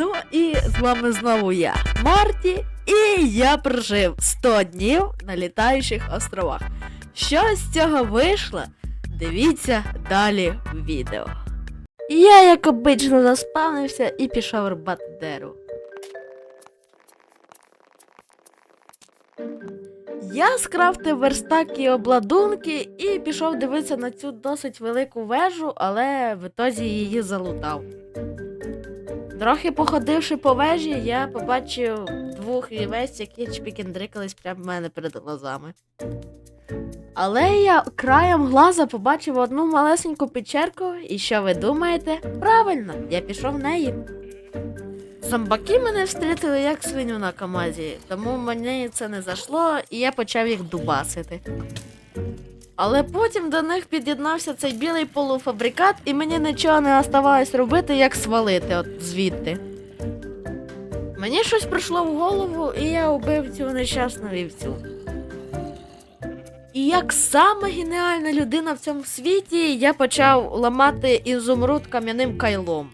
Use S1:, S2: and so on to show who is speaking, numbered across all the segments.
S1: Ну і з вами знову я, Марті, і я прожив 100 днів на літаючих островах. Що з цього вийшло? Дивіться далі в відео. Я, як обично, заспавнився і пішов рубати дерево. Я скрафтив верстак і обладунки і пішов дивитися на цю досить велику вежу, але в ітозі її залутав. Трохи походивши по вежі, я побачив двох вівець, які чпікіндрикались прямо в мене перед глазами. Але я краєм глаза побачив одну малесеньку печерку, і що ви думаєте? Правильно, я пішов в неї. Зомбаки мене встрітили як свиню на камазі, тому мені це не зайшло, і я почав їх дубасити. Але потім до них під'єднався цей білий полуфабрикат, і мені нічого не оставалось робити, як свалити от звідти. Мені щось прийшло в голову, і я убив цю нещасну вівцю. І як сама геніальна людина в цьому світі, я почав ламати ізумруд кам'яним кайлом.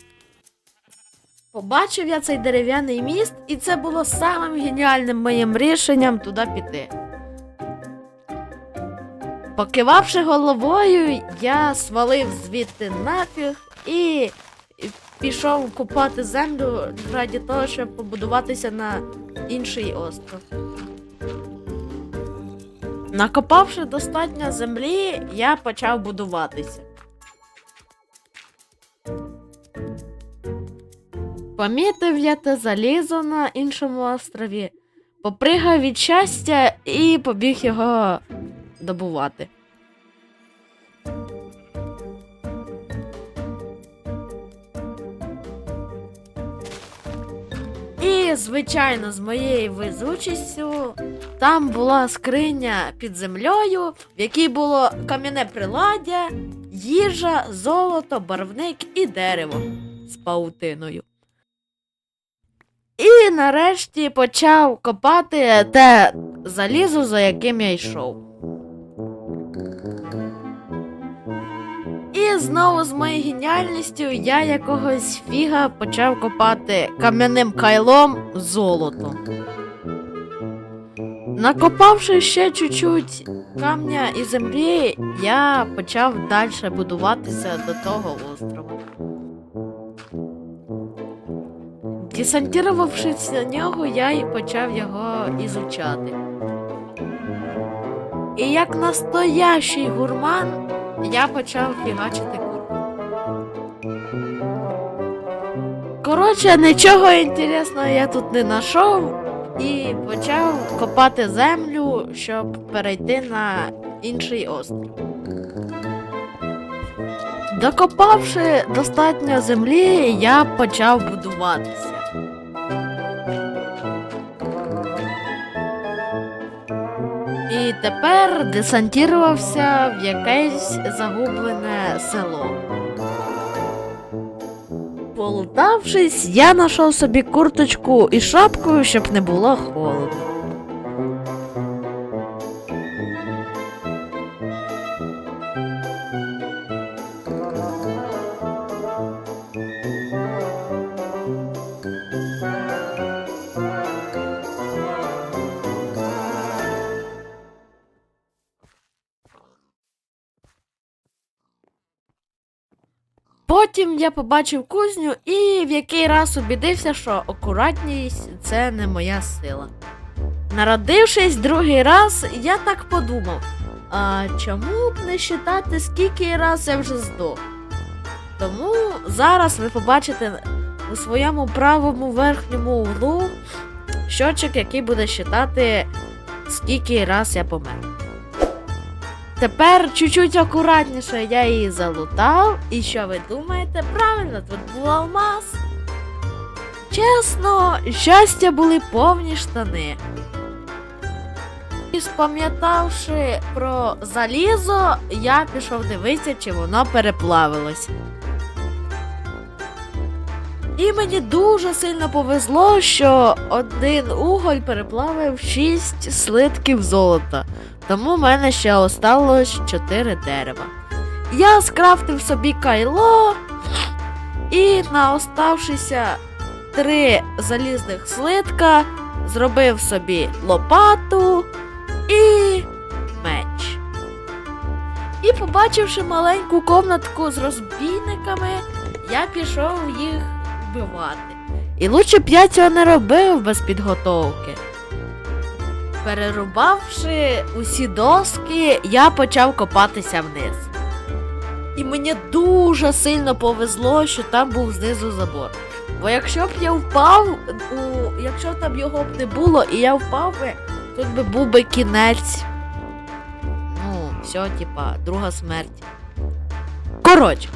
S1: Побачив я цей дерев'яний міст, і це було самим геніальним моїм рішенням туди піти. Покивавши головою, я свалив звідти нафіг і пішов купати землю раді того, щоб побудуватися на інший остров. Накопавши достатньо землі, я почав будуватися. Помітив я те залізо на іншому острові, попригав від щастя і побіг його добувати. І, звичайно, з моєю везучістю там була скриня під землею, в якій було кам'яне приладдя, їжа, золото, барвник і дерево з паутиною. І нарешті почав копати те залізо, за яким я йшов. І знову з моєю геніальністю я якогось фіга почав копати кам'яним кайлом золото. Накопавши ще чуть-чуть камня і землі, я почав далі будуватися до того острову. Десантувавшись на нього, я й почав його ізучати. І як настоящий гурман, я почав фігачити курку. Коротше, нічого інтересного я тут не знайшов і почав копати землю, щоб перейти на інший острів. Докопавши достатньо землі, я почав будуватися. І тепер десантірувався в якесь загублене село. Полутавшись, я знайшов собі курточку і шапку, щоб не було холодно. Потім я побачив кузню і в який раз убідився, що акуратність це не моя сила. Народившись другий раз, я так подумав: а чому б не вважати, скільки раз я вже здох? Тому зараз ви побачите у своєму правому верхньому углу щочик, який буде вважати, скільки раз я помер. Тепер чуть-чуть акуратніше я її залутав. І що ви думаєте? Правильно, тут був алмаз. Чесно, щастя були повні штани. І спам'ятавши про залізо, я пішов дивитися, чи воно переплавилось. І мені дуже сильно повезло, що один уголь переплавив 6 слитків золота. Тому в мене ще осталось 4 дерева. Я скрафтив собі кайло і на оставшися три залізних слитка, зробив собі лопату і меч. І побачивши маленьку комнатку з розбійниками, я пішов їх вбивати. І лучше б я цього не робив без підготовки. Перерубавши усі доски, я почав копатися вниз. І мені дуже сильно повезло, що там був знизу забор. Бо якщо б я впав, у... якщо там його б не було і я впав би, тут би був би кінець. Ну, все, типа, друга смерть. Коротше,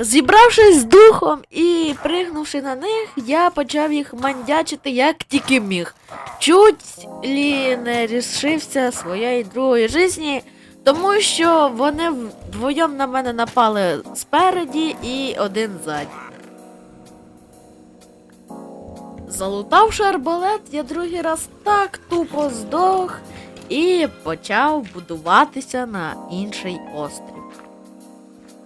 S1: зібравшись з духом і пригнувши на них, я почав їх мандячити як тільки міг. Чуть лі не рішився своєї другої житті, тому що вони вдвоєм на мене напали спереді і один ззаді. Залутавши арбалет, я другий раз так тупо здох і почав будуватися на інший острів.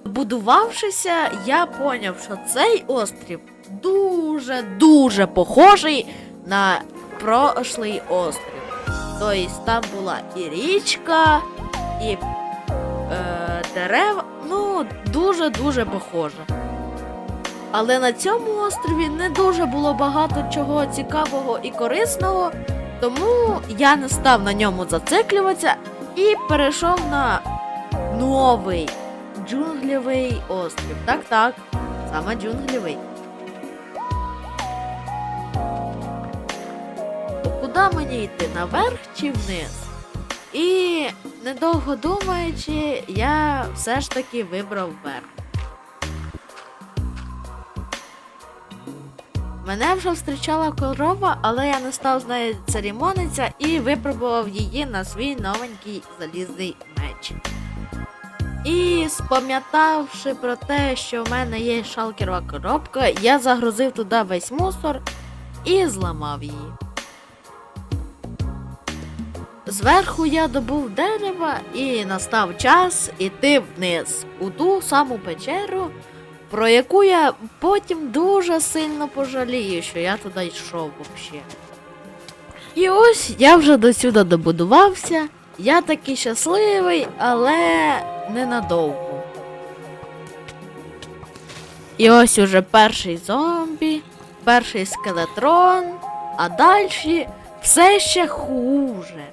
S1: Будувавшися, я поняв, що цей острів дуже-дуже похожий на прошлий острів. Тобто там була і річка, і е, дерева, ну, дуже-дуже похоже. Але на цьому острові не дуже було багато чого цікавого і корисного, тому я не став на ньому зациклюватися і перейшов на новий джунглєвий острів. Так, так, саме джунглєвий. То Куди мені йти? Наверх чи вниз? І недовго думаючи, я все ж таки вибрав вверх. Мене вже зустрічала корова, але я не став з нею церемонитися і випробував її на свій новенький залізний меч. І спам'ятавши про те, що в мене є шалкерова коробка, я загрузив туди весь мусор і зламав її. Зверху я добув дерева і настав час іти вниз у ту саму печеру, про яку я потім дуже сильно пожалію, що я туди йшов взагалі. І ось я вже до сюди добудувався. Я такий щасливий, але ненадовго. І ось уже перший зомбі, перший скелетрон, а далі все ще хуже.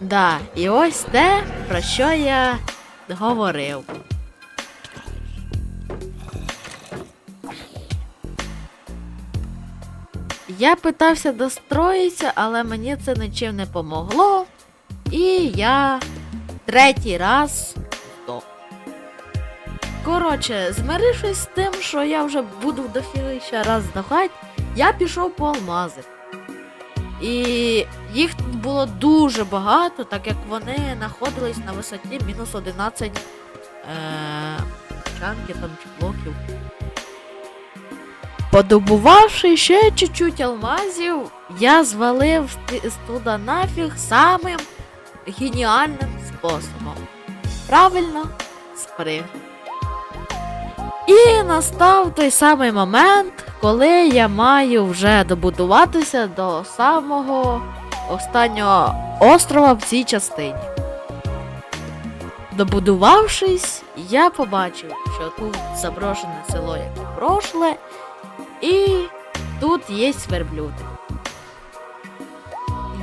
S1: Да, і ось те, про що я говорив. Я питався достроїтися, але мені це нічим не помогло. І я третій раз здох. Коротше, змирившись з тим, що я вже буду дофігища раз здохати, я пішов по алмази. І їх тут було дуже багато, так як вони знаходились на висоті мінус 11 е- чанки там чи блоків. Подобувавши ще чуть-чуть алмазів, я звалив туди нафіг самим геніальним способом. Правильно сприг. І настав той самий момент, коли я маю вже добудуватися до самого останнього острова в цій частині. Добудувавшись, я побачив, що тут заброшене село, як і прошле, і тут є верблюди.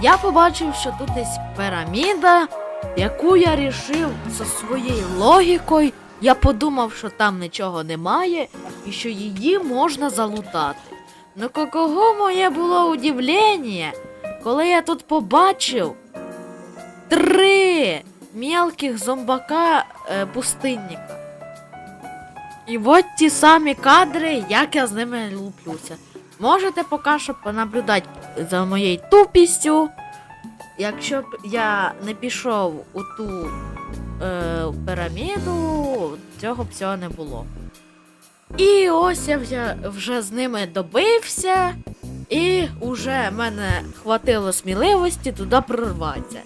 S1: Я побачив, що тут є піраміда, яку я рішив за своєю логікою. Я подумав, що там нічого немає і що її можна залутати. Ну кого моє було удивлення, коли я тут побачив три мелких зомбака е, пустинника. І от ті самі кадри, як я з ними луплюся. Можете поки що понаблюдати за моєю тупістю. Якщо б я не пішов у ту е, піраміду, цього б всього не було. І ось я вже, вже з ними добився, і вже мене хватило сміливості туди прорватися.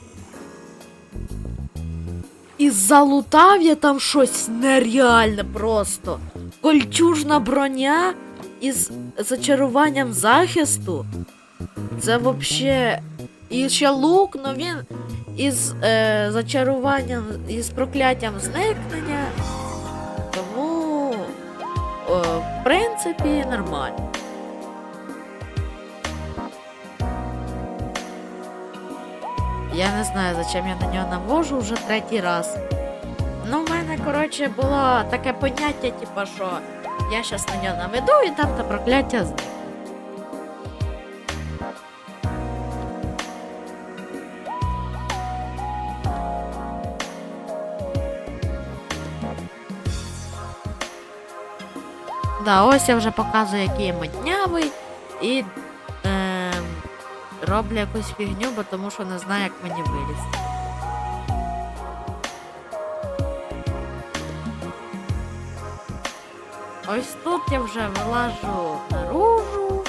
S1: І залутав я там щось нереальне просто. Кольчужна броня із зачаруванням захисту. Це вообще. І ще лук, ну він із е, зачаруванням, із прокляттям зникнення. Тому, о, в принципі, нормально. Я не знаю, зачем я на нього навожу вже третій раз. Ну, в мене, коротше, було таке поняття, типу, що я щас на нього наведу і там те прокляття зникне. Да, ось я вже показую, який я моднявий, і е, роблю якусь фігню, бо тому що не знаю, як мені вилізти. Ось тут я вже вилажу наружу.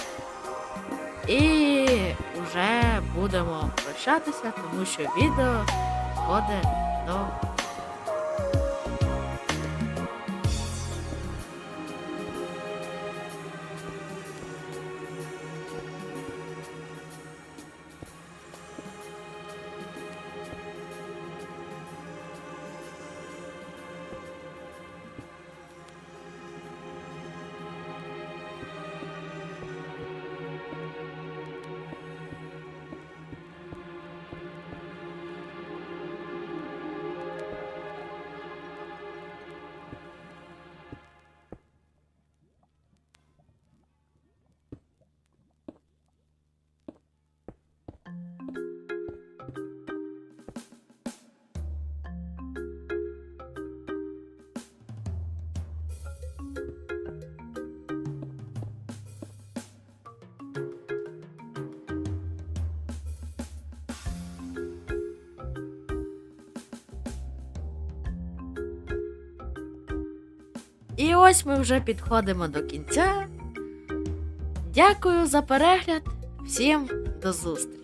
S1: І вже будемо прощатися, тому що відео буде до І ось ми вже підходимо до кінця. Дякую за перегляд. Всім до зустрічі!